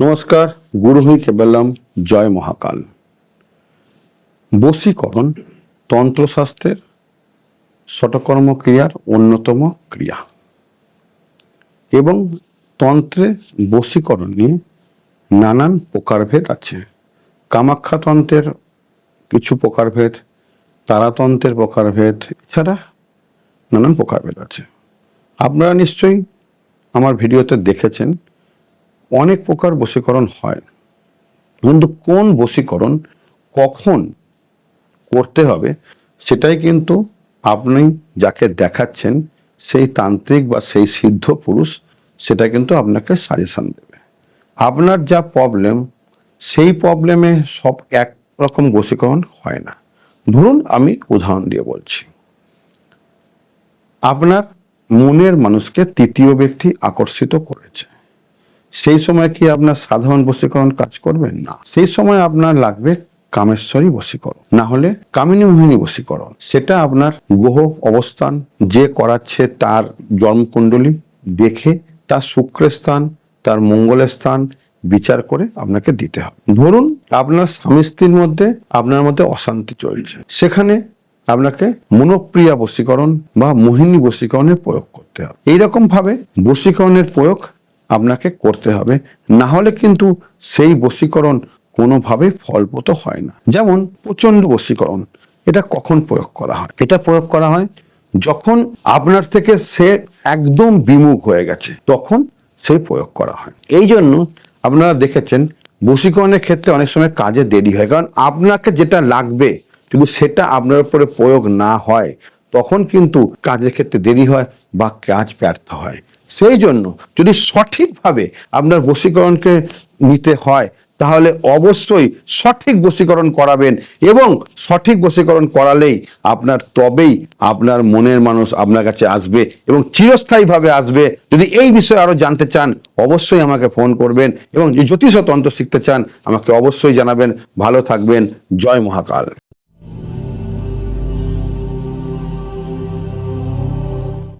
নমস্কার, গুরু হইকে বেলাম জয় মহাকাল। বশীকরণ তন্ত্রশাস্ত্রের শটকর্ম ক্রিয়ার অন্যতম ক্রিয়া। এবং তন্ত্রে বশীকরণ নিয়ে নানান প্রকারভেদ আছে। কামাখ্যাতন্ত্রের কিছু প্রকারভেদ তারাতন্ত্রের প্রকারভেদ, এছাড়া নানান প্রকারভেদ আছে। আপনারা নিশ্চয়ই আমার ভিডিওতে দেখেছেন অনেক প্রকার বশীকরণ হয়। কিন্তু কোন বশীকরণ কখন করতে হবে সেটাই কিন্তু আপনি যাকে দেখাচ্ছেন, সেই তান্ত্রিক বা সেই সিদ্ধ পুরুষ, সেটা কিন্তু আপনাকে সাজেশন দেবে। আপনার যা প্রবলেম সেই প্রবলেমে সব এক রকম বশীকরণ হয় না। ধরুন আমি উদাহরণ দিয়ে বলছি। আপনার মনের মানুষকে তৃতীয় ব্যক্তি আকর্ষিত করেছে। সেই সময় কি আপনার সাধারণ বশীকরণ কাজ করবে? না। সেই সময় আপনার লাগবে কামেশ্বরী বশীকরণ। না হলে কামিনী মোহিনী বশীকরণ। সেটা আপনার গ্রহ অবস্থান যে করাচ্ছে তার জন্মকুণ্ডলী দেখে তার শুক্রের স্থান, তার মঙ্গলের স্থান বিচার করে আপনাকে দিতে হবে। ধরুন আপনার স্বামী স্ত্রীর মধ্যে আপনার মধ্যে অশান্তি চলছে। সেখানে আপনাকে মনোপ্রিয়া বশীকরণ বা মোহিনী বশীকরণের প্রয়োগ করতে হবে। এইরকম ভাবে বশীকরণের প্রয়োগ আপনাকে করতে হবে। না হলে কিন্তু সেই বশীকরণ কোনোভাবে ফলপ্রত হয় না। যেমন প্রচণ্ড বশীকরণ, এটা কখন প্রয়োগ করা হয়? এটা প্রয়োগ করা হয় যখন আপনার থেকে সে একদম বিমুখ হয়ে গেছে, তখন সেই প্রয়োগ করা হয়। এই জন্য আপনারা দেখেছেন বশীকরণের ক্ষেত্রে অনেক সময় কাজে দেরি হয়। কারণ আপনাকে যেটা লাগবে, যদি সেটা আপনার উপরে প্রয়োগ না হয়, তখন কিন্তু কাজের ক্ষেত্রে দেরি হয় বা কাজ ব্যর্থ হয়। সেই জন্য যদি সঠিকভাবে আপনার বশীকরণকে নিতে হয়, তাহলে অবশ্যই সঠিক বশীকরণ করাবেন এবং সঠিক বশীকরণ করালেই আপনার তবেই আপনার মনের মানুষ আপনার কাছে আসবে এবং চিরস্থায়ীভাবে আসবে। যদি এই বিষয়ে আরও জানতে চান, অবশ্যই আমাকে ফোন করবেন এবং যদি জ্যোতিষ তন্ত্র শিখতে চান, আমাকে অবশ্যই জানাবেন। ভালো থাকবেন। জয় মহাকাল।